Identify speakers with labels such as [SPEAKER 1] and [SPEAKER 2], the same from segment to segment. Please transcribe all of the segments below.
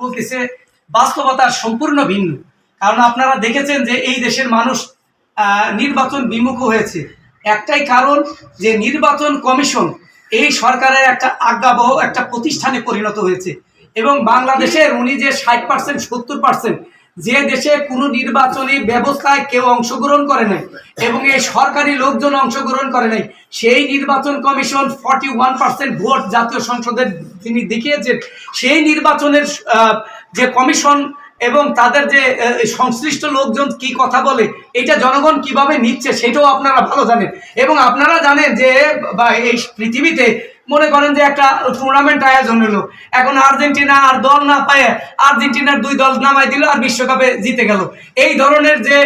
[SPEAKER 1] বলতেছে, বাস্তবতা সম্পূর্ণ ভিন্ন। কারণ আপনারা দেখেছেন যে এই দেশের মানুষ নির্বাচন বিমুখ হয়েছে। একটাই কারণ যে নির্বাচন কমিশন এই সরকারের একটা আজ্ঞাবহ একটা প্রতিষ্ঠানে পরিণত হয়েছে। এবং বাংলাদেশের উনি যে ষাট পার্সেন্ট সত্তর পার্সেন্ট যে দেশে কোনো নির্বাচনী ব্যবস্থায় কেউ অংশগ্রহণ করে নাই এবং এই সরকারি লোকজন অংশগ্রহণ করে নাই, সেই নির্বাচন commission forty one percent vote জাতীয় সংসদের তিনি দেখিয়েছেন। সেই নির্বাচনের যে কমিশন এবং তাদের যে সংশ্লিষ্ট লোকজন কি কথা বলে, এটা জনগণ কীভাবে নিচ্ছে, সেটাও আপনারা ভালো জানেন। এবং আপনারা জানেন যে, বা এই পৃথিবীতে মনে করেন যে একটা টুর্নামেন্ট আয়োজন হলো। এখন আর্জেন্টিনা আর দল না পায় আর্জেন্টিনার দুই দল নামাই দিল আর বিশ্বকাপে জিতে গেল। এই ধরনের যে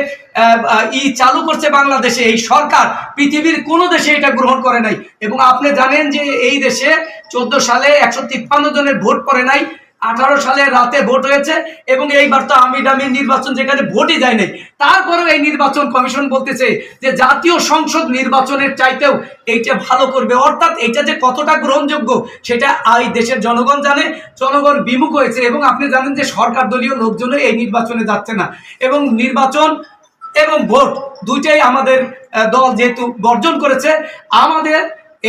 [SPEAKER 1] ই চালু করছে বাংলাদেশে, এই সরকার পৃথিবীর কোনো দেশে এটা গ্রহণ করে নাই। এবং আপনি জানেন যে এই দেশে চোদ্দ সালে একশো তিপ্পান্ন জনের ভোট পড়ে নাই। আঠারো সালে রাতে ভোট হয়েছে এবং এইবার তো আমি দামি নির্বাচন যেখানে ভোটই যায় নাই তারপরেও এই নির্বাচন কমিশন বলতেছে যে জাতীয় সংসদ নির্বাচনের চাইতেও এইটা ভালো করবে। অর্থাৎ এটা যে কতটা গ্রহণযোগ্য, সেটা এই দেশের জনগণ জানে, জনগণ বিমুখ হয়েছে এবং আপনি জানেন যে সরকার দলীয় লোকজনও এই নির্বাচনে যাচ্ছে না। এবং নির্বাচন এবং ভোট দুইটাই আমাদের দল যেহেতু বর্জন করেছে, আমাদের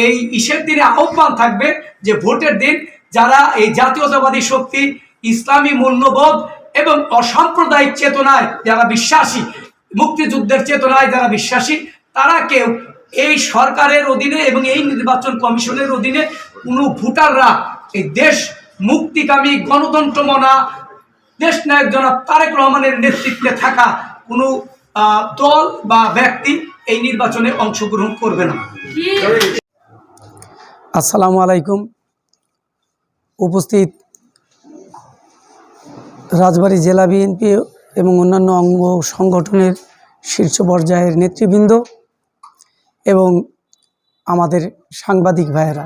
[SPEAKER 1] এই ইসের দিনে আহ্বান থাকবে যে ভোটের দিন যারা এই জাতীয়তাবাদী শক্তি, ইসলামী মূল্যবোধ এবং অসাম্প্রদায়িক চেতনায় যারা বিশ্বাসী, মুক্তিযুদ্ধের চেতনায় যারা বিশ্বাসী, তারা কেউ এই সরকারের অধীনে এবং এই নির্বাচন কমিশনের অধীনে কোনো ভোটাররা এই দেশ মুক্তিকামী গণতন্ত্রমনা, দেশ নায়ক জনাব তারেক রহমানের নেতৃত্বে থাকা কোনো দল বা ব্যক্তি এই নির্বাচনে অংশগ্রহণ করবে না।
[SPEAKER 2] আসসালামু আলাইকুম। উপস্থিত রাজবাড়ী জেলা বিএনপি এবং অন্যান্য অঙ্গ সংগঠনের শীর্ষ পর্যায়ের নেতৃবৃন্দ এবং আমাদের সাংবাদিক ভাইয়েরা।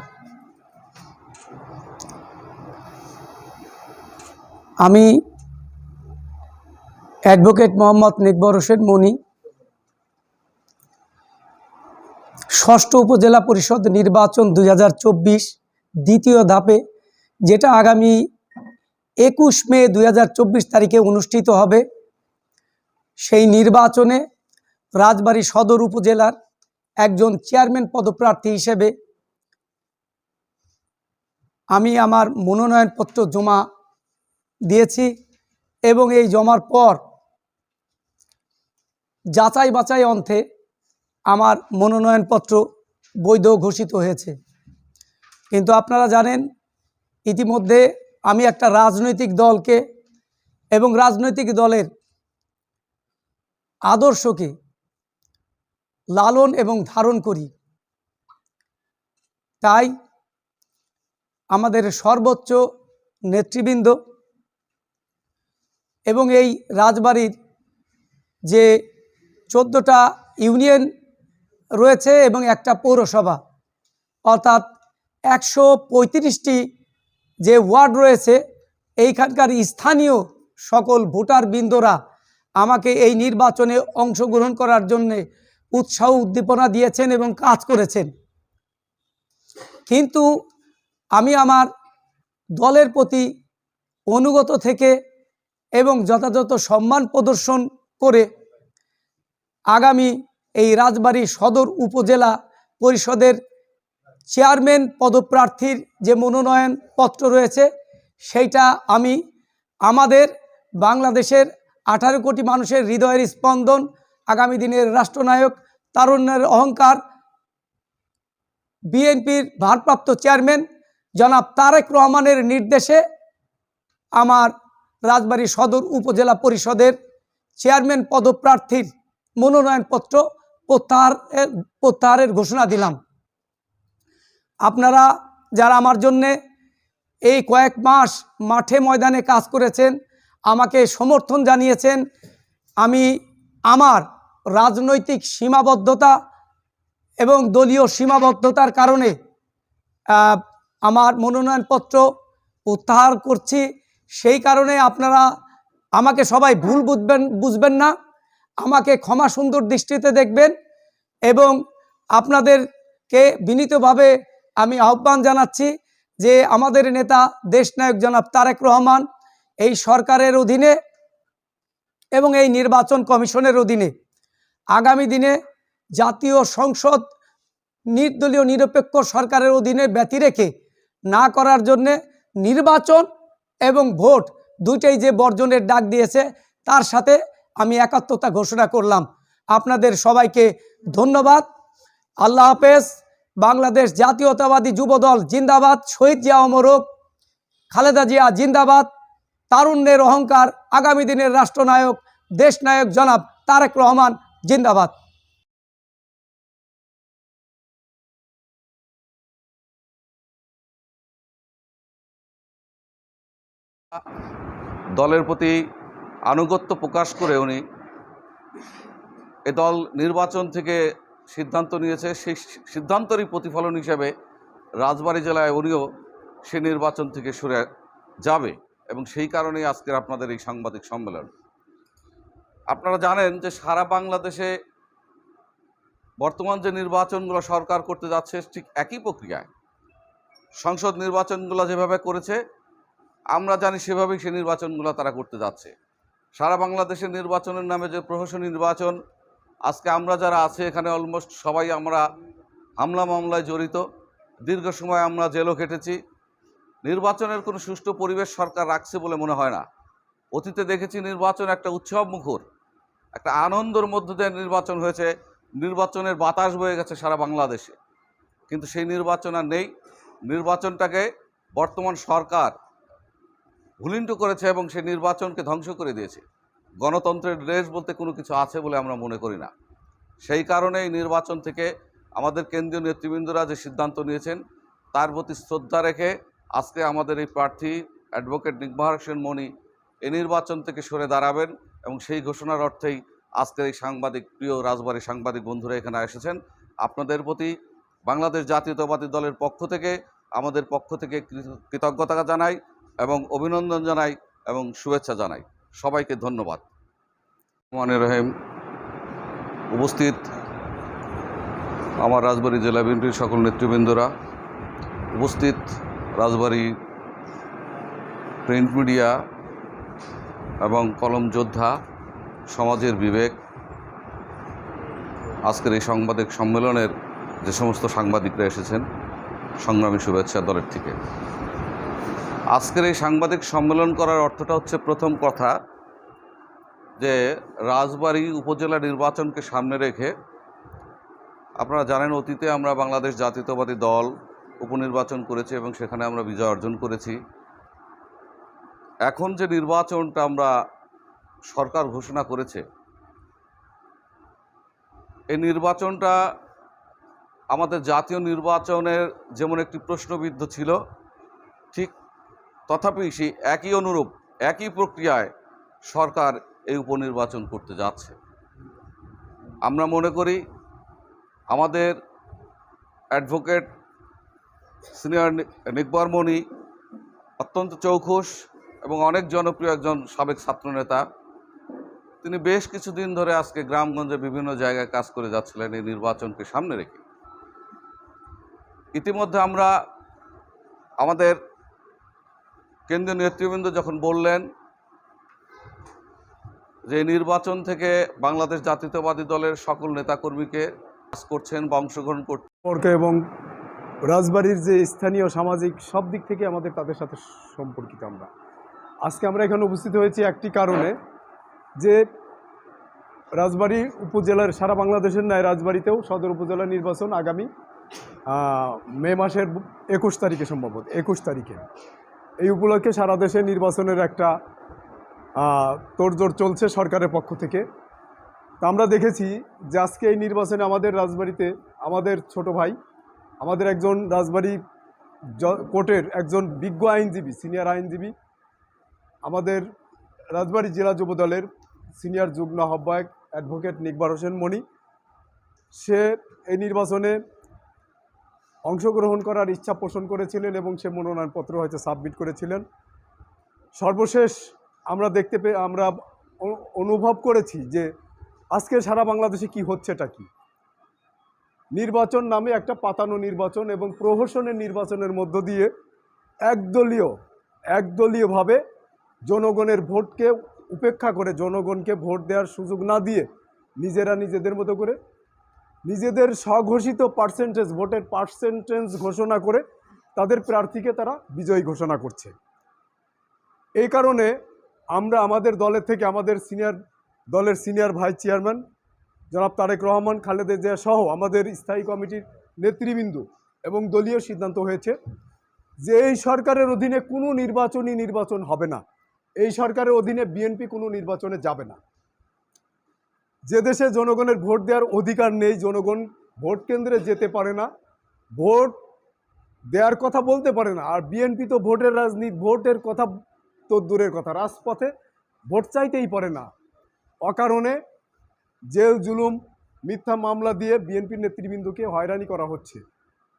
[SPEAKER 2] আমি অ্যাডভোকেট মোহাম্মদ নেকবর হোসেন মনি, ষষ্ঠ উপজেলা পরিষদ নির্বাচন দু হাজার চব্বিশ দ্বিতীয় ধাপে যেটা আগামী একুশ মে দু হাজার চব্বিশ তারিখে অনুষ্ঠিত হবে। সেই নির্বাচনে রাজবাড়ী সদর উপজেলার একজন চেয়ারম্যান পদপ্রার্থী হিসেবে আমি আমার মনোনয়নপত্র জমা দিয়েছি এবং এই জমার পর যাচাই বাছাই অন্তে আমার মনোনয়নপত্র বৈধ ঘোষিত হয়েছে। কিন্তু আপনারা জানেন ইতিমধ্যে আমি একটা রাজনৈতিক দলকে এবং রাজনৈতিক দলের আদর্শকে লালন এবং ধারণ করি। তাই আমাদের সর্বোচ্চ নেতৃবৃন্দ এবং এই রাজবাড়ির যে চোদ্দোটা ইউনিয়ন রয়েছে এবং একটা পৌরসভা, অর্থাৎ একশো পঁয়ত্রিশটি যে ওয়ার্ড রয়েছে, এইখানকার স্থানীয় সকল ভোটার বৃন্দরা আমাকে এই নির্বাচনে অংশগ্রহণ করার জন্যে উৎসাহ উদ্দীপনা দিয়েছেন এবং কাজ করেছেন। কিন্তু আমি আমার দলের প্রতি অনুগত থেকে এবং যথাযথ সম্মান প্রদর্শন করে আগামী এই রাজবাড়ী সদর উপজেলা পরিষদের চেয়ারম্যান পদপ্রার্থীর যে মনোনয়ন পত্র রয়েছে, সেইটা আমি আমাদের বাংলাদেশের আঠারো কোটি মানুষের হৃদয়ের স্পন্দন, আগামী দিনের রাষ্ট্রনায়ক তারুণ্যের অহংকার, বিএনপির ভারপ্রাপ্ত চেয়ারম্যান জনাব তারেক রহমানের নির্দেশে আমার রাজবাড়ী সদর উপজেলা পরিষদের চেয়ারম্যান পদপ্রার্থীর মনোনয়নপত্র প্রত্যাহারের প্রত্যাহারের ঘোষণা দিলাম। আপনারা যারা আমার জন্যে এই কয়েক মাস মাঠে ময়দানে কাজ করেছেন, আমাকে সমর্থন জানিয়েছেন, আমি আমার রাজনৈতিক সীমাবদ্ধতা এবং দলীয় সীমাবদ্ধতার কারণে আমার মনোনয়নপত্র প্রত্যাহার করছি। সেই কারণে আপনারা আমাকে সবাই ভুল বুঝবেন বুঝবেন না। আমাকে ক্ষমা সুন্দর দৃষ্টিতে দেখবেন এবং আপনাদেরকে বিনীতভাবে আমি আহ্বান জানাচ্ছি যে আমাদের নেতা দেশনায়ক জনাব তারেক রহমান এই সরকারের অধীনে এবং এই নির্বাচন কমিশনের অধীনে আগামী দিনে জাতীয় সংসদ নির্দলীয় নিরপেক্ষ সরকারের অধীনে ব্যতি রেখে না করার জন্যে নির্বাচন এবং ভোট দুইটাই যে বর্জনের ডাক দিয়েছে, তার সাথে আমি একাত্মতা ঘোষণা করলাম। আপনাদের সবাইকে ধন্যবাদ। আল্লাহ হাফেজ। বাংলাদেশ জাতীয়তাবাদী যুবদল জিন্দাবাদ, শহীদ জিয়া অমরক খালেদা জিয়া জিন্দাবাদ, তারুণ্যের অহংকার, আগামী দিনের রাষ্ট্রনায়ক, দেশনায়ক জনাব তারেক রহমান জিন্দাবাদ।
[SPEAKER 3] দলের প্রতি আনুগত্য প্রকাশ করে উনি এ দল নির্বাচন থেকে সিদ্ধান্ত নিয়েছে, সেই সিদ্ধান্তেরই প্রতিফলন হিসেবে রাজবাড়ী জেলায় উনিও সে নির্বাচন থেকে সরে যাবে এবং সেই কারণেই আজকের আপনাদের এই সাংবাদিক সম্মেলন। আপনারা জানেন যে সারা বাংলাদেশে বর্তমান যে নির্বাচনগুলো সরকার করতে যাচ্ছে ঠিক একই প্রক্রিয়ায়। সংসদ নির্বাচনগুলো যেভাবে করেছে, আমরা জানি সেভাবেই সে নির্বাচনগুলো তারা করতে যাচ্ছে। সারা বাংলাদেশের নির্বাচনের নামে যে প্রহসনী নির্বাচন আজকে আমরা যারা আছে এখানে অলমোস্ট সবাই আমরা হামলা মামলায় জড়িত। দীর্ঘ সময় আমরা জেলও কেটেছি। নির্বাচনের কোনো সুষ্ঠু পরিবেশ সরকার রাখছে বলে মনে হয় না। অতীতে দেখেছি নির্বাচন একটা উৎসব মুখর, একটা আনন্দের মধ্য দিয়ে নির্বাচন হয়েছে। নির্বাচনের বাতাস বয়ে গেছে সারা বাংলাদেশে। কিন্তু সেই নির্বাচন আর নেই। নির্বাচনটাকে বর্তমান সরকার ভুলিন্টু করেছে এবং সে নির্বাচনকে ধ্বংস করে দিয়েছে। গণতন্ত্রের দেশ বলতে কোনো কিছু আছে বলে আমরা মনে করি না। সেই কারণে এই নির্বাচন থেকে আমাদের কেন্দ্রীয় নেতৃবৃন্দরা যে সিদ্ধান্ত নিয়েছেন, তার প্রতি শ্রদ্ধা রেখে আজকে আমাদের এই প্রার্থী অ্যাডভোকেট নিকবাহার সেন মণি এই নির্বাচন থেকে সরে দাঁড়াবেন এবং সেই ঘোষণার অর্থেই আজকের এই সাংবাদিক, প্রিয় রাজবাড়ির সাংবাদিক বন্ধুরা এখানে এসেছেন। আপনাদের প্রতি বাংলাদেশ জাতীয়তাবাদী দলের পক্ষ থেকে, আমাদের পক্ষ থেকে কৃতজ্ঞতা জানাই এবং অভিনন্দন জানাই এবং শুভেচ্ছা জানাই। সবাইকে ধন্যবাদ। মানে রহিম উপস্থিত আমার রাজবাড়ী জেলা বিএনপির সকল নেতৃবৃন্দরা, উপস্থিত রাজবাড়ী প্রিন্ট মিডিয়া এবং কলম যোদ্ধা সমাজের বিবেক। আজকের এই সাংবাদিক সম্মেলনের যে সমস্ত সাংবাদিকরা এসেছেন, সংগ্রামী শুভেচ্ছা দলের থেকে। আজকের এই সাংবাদিক সম্মেলন করার অর্থটা হচ্ছে প্রথম কথা যে রাজবাড়ী উপজেলা নির্বাচনকে সামনে রেখে আপনারা জানেন অতীতে আমরা বাংলাদেশ জাতীয়তাবাদী দল উপনির্বাচন করেছি এবং সেখানে আমরা বিজয় অর্জন করেছি। এখন যে নির্বাচনটা আমরা সরকার ঘোষণা করেছে, এই নির্বাচনটা আমাদের জাতীয় নির্বাচনের যেমন একটি প্রশ্নবিদ্ধ ছিল, ঠিক তথাপি সেই একই অনুরূপ, একই প্রক্রিয়ায় সরকার এই উপনির্বাচন করতে যাচ্ছে। আমরা মনে করি আমাদের অ্যাডভোকেট সিনিয়র নিকবর মণি অত্যন্ত চৌখুশ এবং অনেক জনপ্রিয় একজন সাবেক ছাত্রনেতা। তিনি বেশ কিছুদিন ধরে আজকে গ্রামগঞ্জে বিভিন্ন জায়গায় কাজ করে যাচ্ছিলেন এই নির্বাচনকে সামনে রেখে। ইতিমধ্যে আমরা আমাদের কেন্দ্রীয় নেতৃবৃন্দ যখন বললেন যে নির্বাচন থেকে বাংলাদেশ জাতীয়তাবাদী দলের সকল নেতাকর্মীকে করছেন বা অংশগ্রহণ করছেন
[SPEAKER 4] এবং রাজবাড়ির যে স্থানীয় সামাজিক সব দিক থেকে আমাদের তাদের সাথে সম্পর্কিত আমরা। আজকে আমরা এখানে উপস্থিত হয়েছি একটি কারণে যে রাজবাড়ী উপজেলার, সারা বাংলাদেশের ন্যায় রাজবাড়িতেও সদর উপজেলা নির্বাচন আগামী মে মাসের একুশ তারিখে সম্ভবত একুশ তারিখে। এই উপলক্ষে সারা দেশে নির্বাচনের একটা তোড়জোড় চলছে সরকারের পক্ষ থেকে। তা আমরা দেখেছি যে আজকে এই নির্বাচনে আমাদের রাজবাড়িতে আমাদের ছোট ভাই, আমাদের একজন রাজবাড়ি কোর্টের একজন বিজ্ঞ আইনজীবী, সিনিয়র আইনজীবী, আমাদের রাজবাড়ি জেলা যুব দলের সিনিয়র যুগ্ম আহ্বায়ক অ্যাডভোকেট নিকবার হোসেন মণি, সে এই নির্বাচনে অংশগ্রহণ করার ইচ্ছা পোষণ করেছিলেন এবং সে মনোনয়নপত্র হয়তো সাবমিট করেছিলেন। সর্বশেষ আমরা দেখতে পেয়ে আমরা অনুভব করেছি যে আজকে সারা বাংলাদেশে কি হচ্ছেটা কি। নির্বাচন নামে একটা পাতানো নির্বাচন এবং প্রহসনের নির্বাচনের মধ্য দিয়ে একদলীয়, একদলীয়ভাবে জনগণের ভোটকে উপেক্ষা করে জনগণকে ভোট দেওয়ার সুযোগ না দিয়ে নিজেরা নিজেদের মতো করে নিজেদের স্বঘোষিত পার্সেন্টেজ ভোটের পার্সেন্টেজ ঘোষণা করে তাদের প্রার্থীকে তারা বিজয়ী ঘোষণা করছে। এই কারণে আমরা আমাদের দলের থেকে আমাদের সিনিয়র দলের সিনিয়র ভাইস চেয়ারম্যান জনাব তারেক রহমান, খালেদা জিয়া সহ আমাদের স্থায়ী কমিটির নেতৃবৃন্দ এবং দলীয় সিদ্ধান্ত হয়েছে যে এই সরকারের অধীনে কোনো নির্বাচনী নির্বাচন হবে না। এই সরকারের অধীনে বিএনপি কোনো নির্বাচনে যাবে না। যে দেশে জনগণের ভোট দেওয়ার অধিকার নেই, জনগণ ভোট কেন্দ্রে যেতে পারে না, ভোট দেওয়ার কথা বলতে পারে না। আর বিএনপি তো ভোটের রাজনীতি, ভোটের কথা তো দূরের কথা, রাজপথে ভোট চাইতেই পারে না। অকারণে জেল, জুলুম, মিথ্যা মামলা দিয়ে বিএনপির নেতৃবৃন্দকে হয়রানি করা হচ্ছে।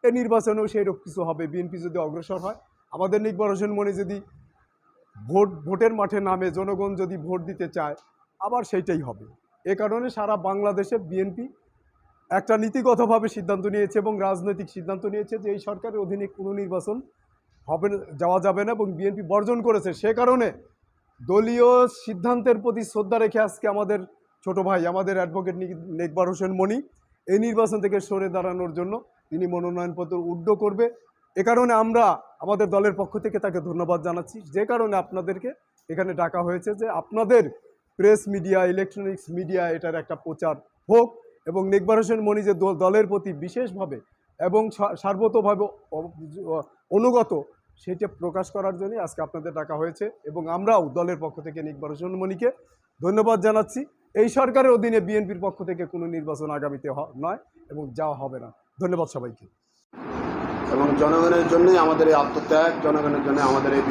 [SPEAKER 4] এ নির্বাচনেও সেই রকম কিছু হবে, বিএনপি যদি অগ্রসর হয়। আমাদের হোসেন মনি যদি ভোট, ভোটের মাঠে নামে, জনগণ যদি ভোট দিতে চায়, আবার সেইটাই হবে। এ কারণে সারা বাংলাদেশে বিএনপি একটা নীতিগতভাবে সিদ্ধান্ত নিয়েছে এবং রাজনৈতিক সিদ্ধান্ত নিয়েছে যে এই সরকারের অধীনে কোনো নির্বাচন হবে যাওয়া যাবে না এবং বিএনপি বর্জন করেছে। সে কারণে দলীয় সিদ্ধান্তের প্রতি শ্রদ্ধা রেখে আজকে আমাদের ছোট ভাই, আমাদের অ্যাডভোকেট নেকবার হোসেন মণি এই নির্বাচন থেকে সরে দাঁড়ানোর জন্য তিনি মনোনয়নপত্র উড্ড করবে। এ কারণে আমরা আমাদের দলের পক্ষ থেকে তাকে ধন্যবাদ জানাচ্ছি। যে কারণে আপনাদেরকে এখানে ডাকা হয়েছে যে আপনাদের প্রেস মিডিয়া ইলেকট্রনিক্স মিডিয়া এটার একটা প্রচার হোক এবং নেকবার হোসেন মনি যে দলের প্রতি বিশেষভাবে এবং সার্বতভাবে অনুগত সেটা প্রকাশ করার জন্যই আজকে আপনাদের ডাকা হয়েছে এবং আমরাও দলের পক্ষ থেকে নিকবার হোসেন মনিকে ধন্যবাদ জানাচ্ছি। এই সরকারের অধীনে বিএনপির পক্ষ থেকে কোনো নির্বাচন আগামীতে নয় এবং যাওয়া হবে না। ধন্যবাদ সবাইকে।
[SPEAKER 5] এবং জনগণের জন্যই আমাদের এই আত্মত্যাগ, জনগণের জন্য আমাদের এই